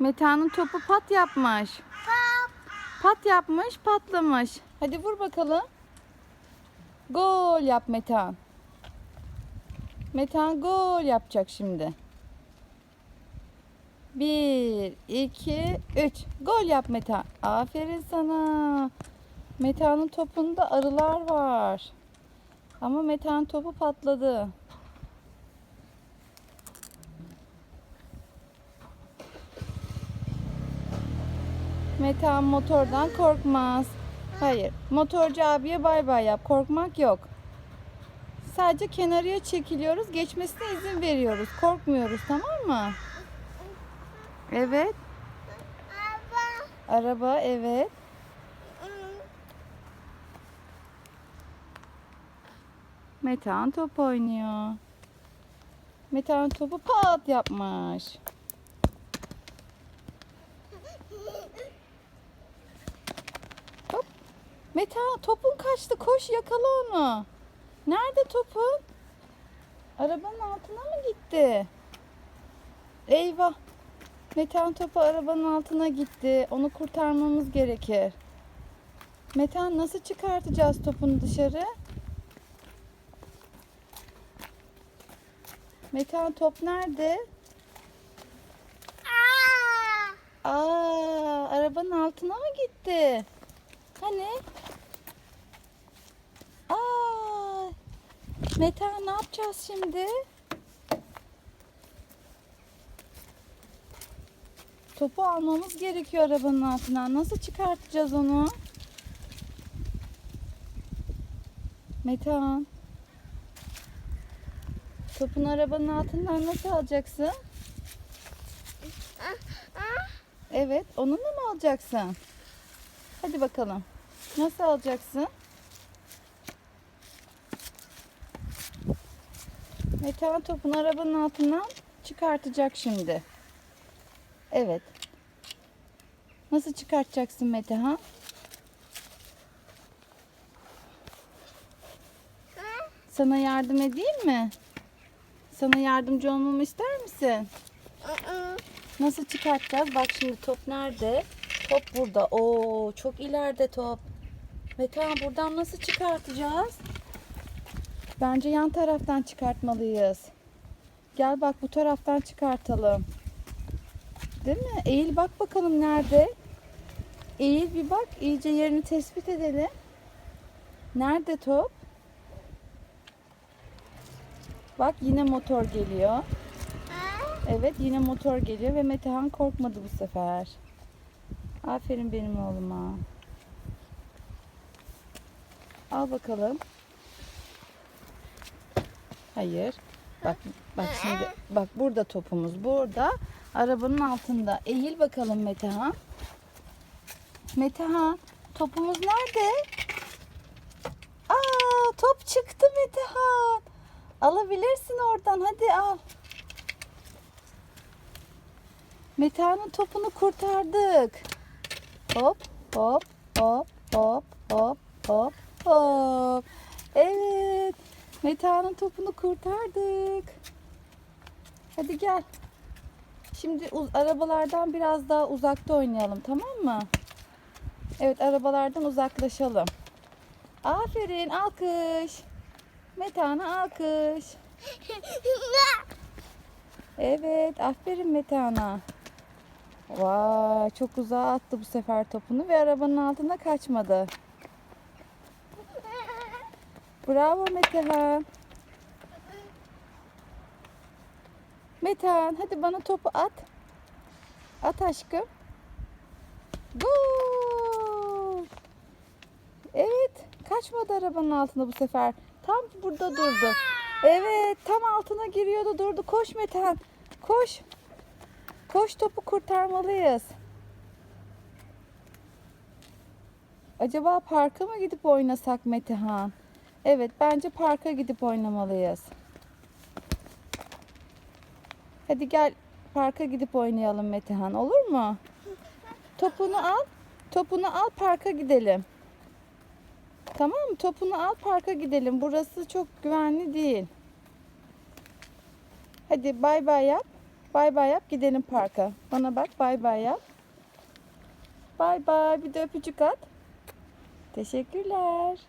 Metehan'ın topu pat yapmış. Pat yapmış, patlamış. Hadi vur bakalım. Gol yap Metehan. Metehan gol yapacak şimdi. Bir, iki, üç. Gol yap Metehan. Aferin sana. Metehan'ın topunda arılar var. Ama Metehan topu patladı. Metehan motordan korkmaz. Hayır. Motorcu abiye bay bay yap. Korkmak yok. Sadece kenarıya çekiliyoruz. Geçmesine izin veriyoruz. Korkmuyoruz tamam mı? Evet. Araba. Araba evet. Metehan top oynuyor. Metehan topu pat yapmış. Metehan topun kaçtı. Koş yakala onu. Nerede topun? Arabanın altına mı gitti? Eyvah. Metehan topu arabanın altına gitti. Onu kurtarmamız gerekir. Metehan nasıl çıkartacağız topunu dışarı? Metehan top nerede? Aa, arabanın altına mı gitti? Hani? Aa, Metehan ne yapacağız şimdi? Topu almamız gerekiyor arabanın altından. Nasıl çıkartacağız onu? Metehan. Topun arabanın altından nasıl alacaksın? Evet, onunla mı alacaksın? Hadi bakalım. Nasıl alacaksın? Metehan topun arabanın altından çıkartacak şimdi. Evet. Nasıl çıkartacaksın Metehan? Sana yardım edeyim mi? Sana yardımcı olmamı ister misin? Nasıl çıkartacağız? Bak şimdi top nerede? Top burada. Oo, çok ileride top. Metehan buradan nasıl çıkartacağız? Bence yan taraftan çıkartmalıyız. Gel bak bu taraftan çıkartalım. Değil mi? Eğil bak bakalım nerede? Eğil bir bak. iyice yerini tespit edelim. Nerede top? Bak yine motor geliyor. Evet yine motor geliyor ve Metehan korkmadı bu sefer. Aferin benim oğluma. Al bakalım. Hayır. Bak bak şimdi bak burada topumuz burada. Arabanın altında. Eğil bakalım Metehan. Metehan topumuz nerede? Aa top çıktı Metehan. Alabilirsin oradan hadi al. Metehan'ın topunu kurtardık. Hop hop hop hop hop hop hop. Evet. Metehan'ın topunu kurtardık. Hadi gel. Şimdi arabalardan biraz daha uzakta oynayalım tamam mı? Evet arabalardan uzaklaşalım. Aferin alkış. Metehan'a alkış. Evet, aferin Metehan'a. Vay, çok uzağa attı bu sefer topunu ve arabanın altında kaçmadı. Bravo Metehan. Metehan, hadi bana topu at. At aşkım. Gol. Evet, kaçmadı arabanın altında bu sefer. Tam burada durdu. Evet, tam altına giriyordu durdu. Koş Metehan. Koş. Koş topu kurtarmalıyız. Acaba parka mı gidip oynasak Metehan? Evet, bence parka gidip oynamalıyız. Hadi gel parka gidip oynayalım Metehan. Olur mu? Topunu al. Topunu al parka gidelim. Tamam mı? Topunu al parka gidelim. Burası çok güvenli değil. Hadi bay bay yap. Bay bay yap gidelim parka. Bana bak bay bay yap. Bay bay bir de öpücük at. Teşekkürler.